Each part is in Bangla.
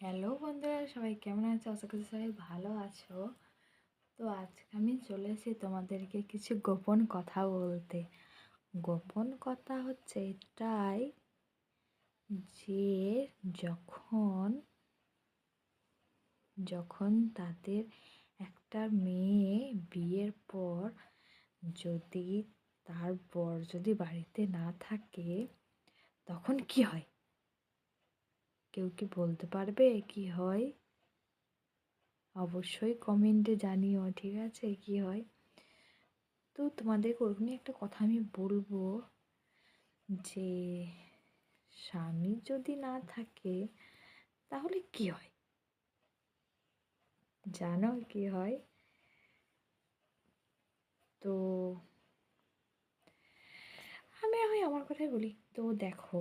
হ্যালো বন্ধুরা, সবাই কেমন আছো? আশা করছি সবাই ভালো আছো। তো আজকে আমি চলে এসেছি তোমাদেরকে কিছু গোপন কথা বলতে। গোপন কথা হচ্ছে এটাই যে যখন যখন তাদের একটা মেয়ে বিয়ের পর যদি তার বর যদি বাড়িতে না থাকে, তখন কি হয়? কেউ কি বলতে পারবে কি হয়? অবশ্যই কমেন্টে জানিও, ঠিক আছে? কি হয়? তো তোমাদের ওরকমই একটা কথা আমি বলব যে, স্বামী যদি না থাকে, তাহলে কি হয়? জানো কি হয়? তো আমি আমি আমার কথাই বলি। তো দেখো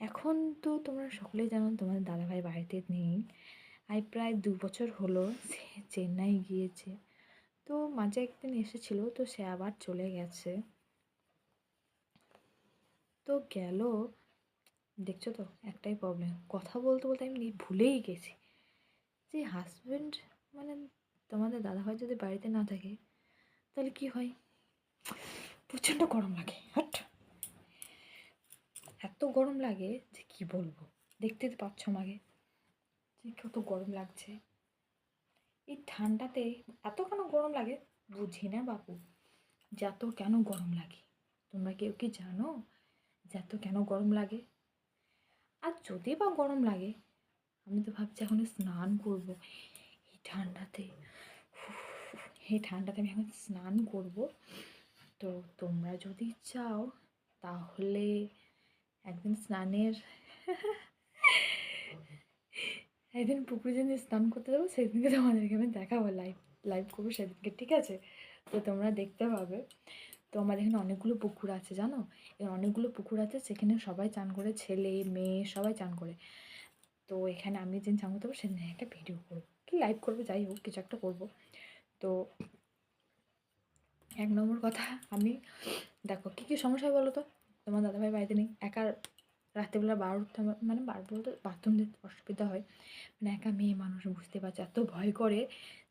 এখন তো তোমরা সকলেই জানো তোমাদের দাদাভাই বাড়িতে নেই। আই প্রায় দু বছর হলো সে চেন্নাই গিয়েছে। তো মাঝে একদিন এসেছিল, তো সে আবার চলে গেছে। তো গেল। দেখছ তো, একটাই প্রবলেম কথা বলতে বলতে আমি ভুলেই গেছি। যে হাজব্যান্ড মানে তোমাদের দাদাভাই যদি বাড়িতে না থাকে, তাহলে কি হয়? প্রচণ্ড গরম লাগে। হট। এত গরম লাগে যে কি বলব? দেখতে তো পাচ্ছ আমাকে। যে কত গরম লাগছে। এই ঠান্ডাতে এত কেন গরম লাগে? বুঝি না বাপু। যে এত কেন গরম লাগে? তোমরা কেউ কি জানো? যে এত কেন গরম লাগে? আর যদি বা গরম লাগে, আমি তো ভাবছি এখন স্নান করব। এই ঠান্ডাতে এই ঠান্ডাতে আমি এখন স্নান করব। তো তোমরা যদি চাও, তাহলে একদিন স্নানের একদিন পুকুরে যেদিন স্নান করতে যাব, সেদিনকে তোমাদেরকে আমি দেখাবো লাইভ লাইভ করব সেদিনকে, ঠিক আছে? তো তোমরা দেখতে পাবে। তো আমাদের এখানে অনেকগুলো পুকুর আছে, জানো? এখানে অনেকগুলো পুকুর আছে, সেখানে সবাই চান করে, ছেলে, মেয়ে, সবাই চান করে। তো এখানে আমি যেদিন চান করতে পারব সেদিন একটা ভিডিও করব। কি লাইভ করব, যাই হোক, কিছু একটা করব। তো এক নম্বর কথা, আমি, দেখো, কী কী সমস্যা বলো তো? তোমার দাদাভাই বাড়িতে নেই, একা রাত্রিবেলা বার উঠতে মানে বার বলতে বাথরুম দিতে অসুবিধা হয়। মানে একা মেয়ে মানুষ বুঝতে পারছে, এত ভয় করে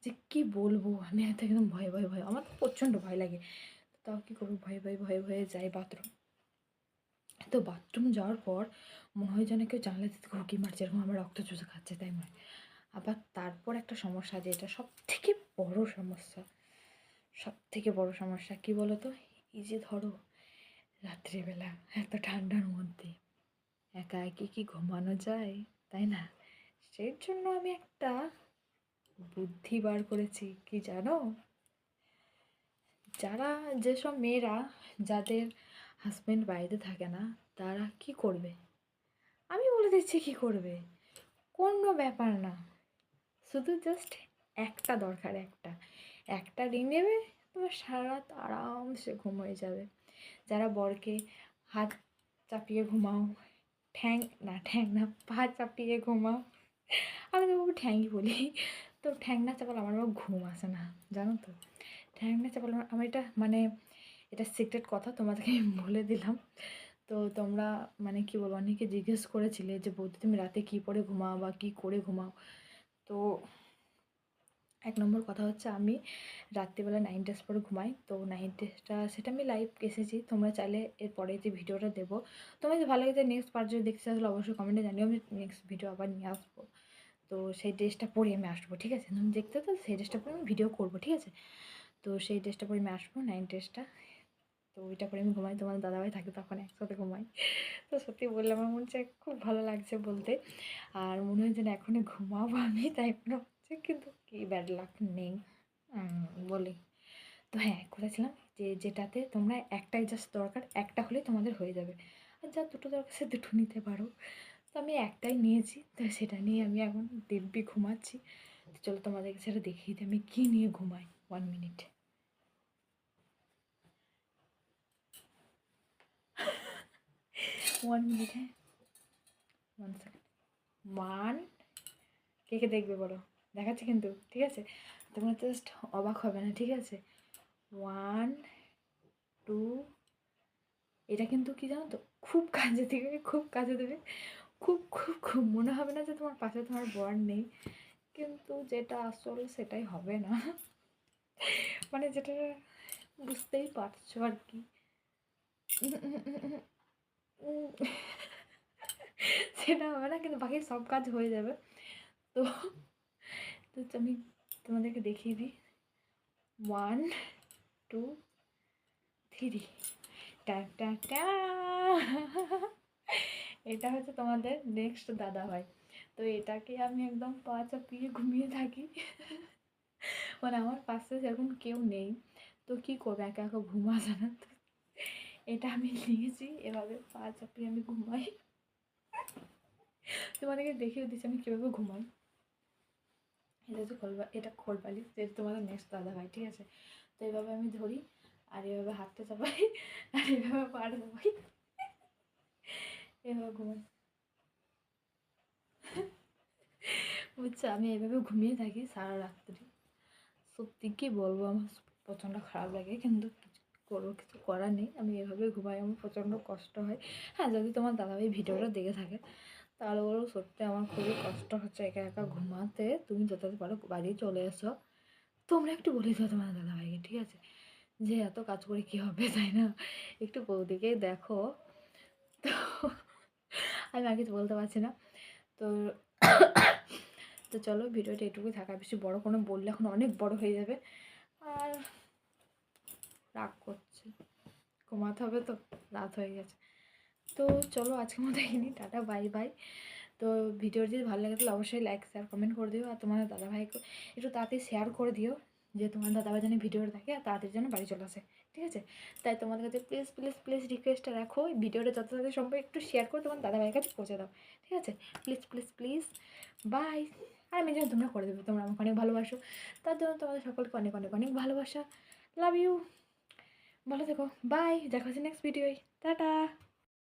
যে কি বলব? আমি এত একদম ভয় ভয় ভয়, আমার প্রচণ্ড ভয় লাগে। তাও কী করব? ভয়ে ভয়ে ভয়ে ভয়ে যাই বাথরুম। তো বাথরুম যাওয়ার পর মনে হয় যেন কেউ জানলা দিতে ঘুকি মারছে, এরকম আমার রক্ত চুষে খাচ্ছে, তাই মনে আবার তারপর একটা সমস্যা যে এটা সব থেকে বড় সমস্যা সব থেকে বড় সমস্যা, কী বলো তো এই যে ধরো রাত্রিবেলা, এত ঠান্ডার মধ্যে। একা একে কি ঘুমানো যায়, তাই না? সেই জন্য আমি একটা বুদ্ধি বার করেছি, কি জানো? যারা, যেসব মেয়েরা যাদের হাজব্যান্ড বাড়িতে থাকে না, তারা কি করবে? আমি বলে দিচ্ছি কি করবে? কোনো ব্যাপার না। শুধু জাস্ট একটা দরকার, একটা। একটা রিং নেবে, তোমার সারা রাত আরামসে ঘুম হয়ে যাবে। যারা বরকে হাত চাপিয়ে ঘুমাও, ঠ্যাং, না ঠ্যাং না, পা চাপিয়ে ঘুমাও। আমি তো ঠ্যাংই বলি। তো ঠ্যাং না চাপালে আমার বাবু ঘুম আসে না, জানো তো। ঠ্যাং না চাপালে আমার এটা মানে এটা সিক্রেট কথা তোমাদেরকে আমি বলে দিলাম। তো তোমরা মানে কি বলব, অনেকে জিজ্ঞেস করেছিলে যে বৌদি তুমি রাতে কী পরে ঘুমাও বা কী করে ঘুমাও? তো এক নম্বর কথা হচ্ছে আমি রাত্রিবেলা নাইন ড্রেস পরে ঘুমাই। তো নাইন ড্রেসটা সেটা আমি লাইভ এসেছি। তোমরা চাইলে এরপরে যে ভিডিওটা দেবো। তোমার যদি ভালো লাগে নেক্সট পার্ট যদি দেখতে চাও অবশ্যই কমেন্টে জানিও। আমি নেক্সট ভিডিও আবার নিয়ে আসব। তো সেই ড্রেসটা পরে আমি আসব, ঠিক আছে? তুমি দেখতে তো সেই ড্রেসটা পরে আমি ভিডিও করব, ঠিক আছে? তো সেই ড্রেসটা পরে আমি আসব নাইন ড্রেসটা তো ওইটা পরে আমি ঘুমাই। তোমার দাদাভাই থাকে তখন একসাথে ঘুমাই। তো সত্যি বললে আমার মনে হচ্ছে খুব ভালো লাগছে বলতে। আর মনে হয় যেন এখনই ঘুমাবো আমি, তাই মনে হচ্ছে কিন্তু কি ব্যাড লাক নেই। বলি। তো হ্যাঁ করেছিলাম যে যেটাতে তোমরা একটাই জাস্ট দরকার, একটা হলে তোমাদের হয়ে যাবে। আর যা দুটো দরকার, সে দুটো নিতে পারো। তো আমি একটাই নিয়েছি, তো সেটা নিয়ে আমি এখন দিব্যি ঘুমাচ্ছি। তো চলো তোমাদেরকে সেটা দেখিয়ে দিই, আমি কী নিয়ে ঘুমাই? ওয়ান মিনিট ওয়ান মিনিট হ্যাঁ। ওয়ান সেকেন্ড ওয়ান কে কে দেখবে বলো? দেখাচ্ছে কিন্তু, ঠিক আছে? তোমরা জাস্ট অবাক হবে না, ঠিক আছে? ওয়ান টু এটা কিন্তু কি জানো তো? খুব কাজে দেবে, খুব কাজে দেবে। খুব খুব খুব মনে হবে না যে তোমার পাশে তোমার বর নেই। কিন্তু যেটা আসল সেটাই হবে না। মানে যেটা বুঝতেই পারছ আর কি। সেটা হবে না, কিন্তু বাকি সব কাজ হয়ে যাবে। তো তো আমি তোমাদেরকে দেখিয়ে দিই। ওয়ান টু থ্রি টা টা এটা হচ্ছে তোমাদের নেক্সট দাদা ভাই তো এটাকে আমি একদম পা চাপিয়ে ঘুমিয়ে থাকি। মানে আমার পাশে সেরকম কেউ নেই। তো কী করবে, একা একা ঘুম আসে না তো? এটা আমি নিয়েছি এভাবে পা চাপিয়ে আমি ঘুমাই। তোমাদেরকে দেখিয়ে দিচ্ছি আমি কীভাবে ঘুমাই। এটা হচ্ছে খোলবা এটা খোলবালি যেটা তোমাদের নেক্সট দাদা ভাই, ঠিক আছে? তো এভাবে আমি ধরি, আর এভাবে হাতটা চাপাই, আর এভাবে পাড়া চাপাই। এভাবে ঘুমাই। বুঝছ, আমি এভাবে ঘুমিয়ে থাকি সারা রাত্রি। সত্যি কি বলব, আমার প্রচণ্ড খারাপ লাগে, কিন্তু কিছু করব কিছু করার নেই। আমি এভাবে ঘুমাই, আমার প্রচণ্ড কষ্ট হয়। হ্যাঁ যদি তোমার দাদাভাই ভিডিওটা দেখে থাকে তাহলে বলো, সত্যি আমার খুবই কষ্ট হচ্ছে একা একা ঘুমাতে। তুমি যত পারো বাড়ি চলে এসো। তোমরা একটু বলে দিও তোমার দাদাভাইকে, ঠিক আছে? যে এত কাজ করে কী হবে, তাই না? একটু বৌদিকে দেখো। তো আমি আর কিছু বলতে পারছি না। তো তো চলো, ভিডিওটা এটুকুই থাকা বেশি বড় কোনো বললে এখন অনেক বড় হয়ে যাবে। আর রাগ করছে। ঘুমাতে হবে তো, রাত হয়ে গেছে। তো চলো আজকের মতো এখানে টাটা বাই বাই তো ভিডিওর যদি ভালো লাগে তাহলে অবশ্যই লাইক শেয়ার কমেন্ট করে দিও। আর তোমার দাদাভাইকে একটু তাড়াতাড়ি শেয়ার করে দিও, যে তোমার দাদাভাই যেন ভিডিওটা দেখে আর তাড়াতাড়ি যেন বাড়ি চলে আসে, ঠিক আছে? তাই তোমাদের কাছে প্লিজ প্লিজ প্লিজ রিকোয়েস্টটা রাখো। ভিডিওটা যত তাড়াতাড়ি সম্ভব একটু শেয়ার করে তোমার দাদাভাইয়ের কাছে পৌঁছে দাও, ঠিক আছে? প্লিজ প্লিজ প্লিজ বাই আর আমি যেন তোমরা করে দেবে, তোমরা আমাকে অনেক ভালোবাসো। তার জন্য তোমাদের সকলকে অনেক অনেক অনেক ভালোবাসা। লাভ ইউ ভালো থেকো। বাই দেখা হচ্ছে নেক্সট ভিডিওয় টাটা।